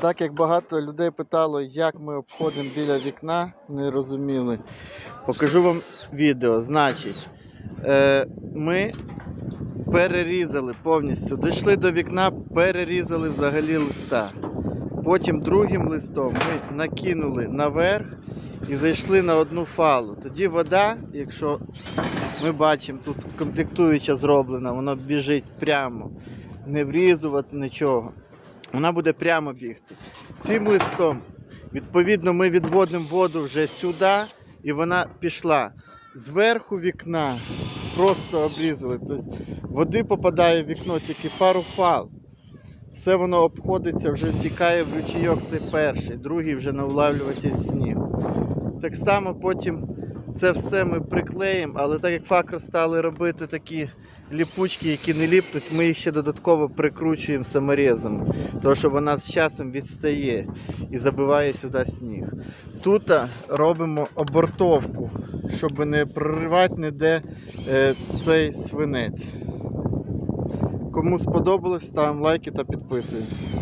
Так як багато людей питало, як ми обходимо біля вікна, не розуміли. Покажу вам відео. Значить, е, ми перерізали повністю, дійшли до вікна, перерізали взагалі листа. Потім другим листом ми накинули наверх і зайшли на одну фалу. Тоді вода, якщо ми бачимо, тут комплектуюча зроблена, воно біжить прямо, не врізувати нічого. Вона буде прямо бігти. Цим листом, відповідно, ми відводимо воду вже сюди, і вона пішла. Зверху вікна просто обрізали. Тобто води попадає в вікно тільки пару фал. Все воно обходиться, вже втікає в ручійок, це перший, другий вже на влавлюватель снігу. Так само потім це все ми приклеїмо, але так як факер стали робити такі ліпучки, які не ліпнуть, ми їх ще додатково прикручуємо саморізами, тому що вона з часом відстає і забиває сюди сніг. Тут робимо обортовку, щоб не проривати ніде е, цей свинець. Кому сподобалось, ставимо лайки та підписуємося.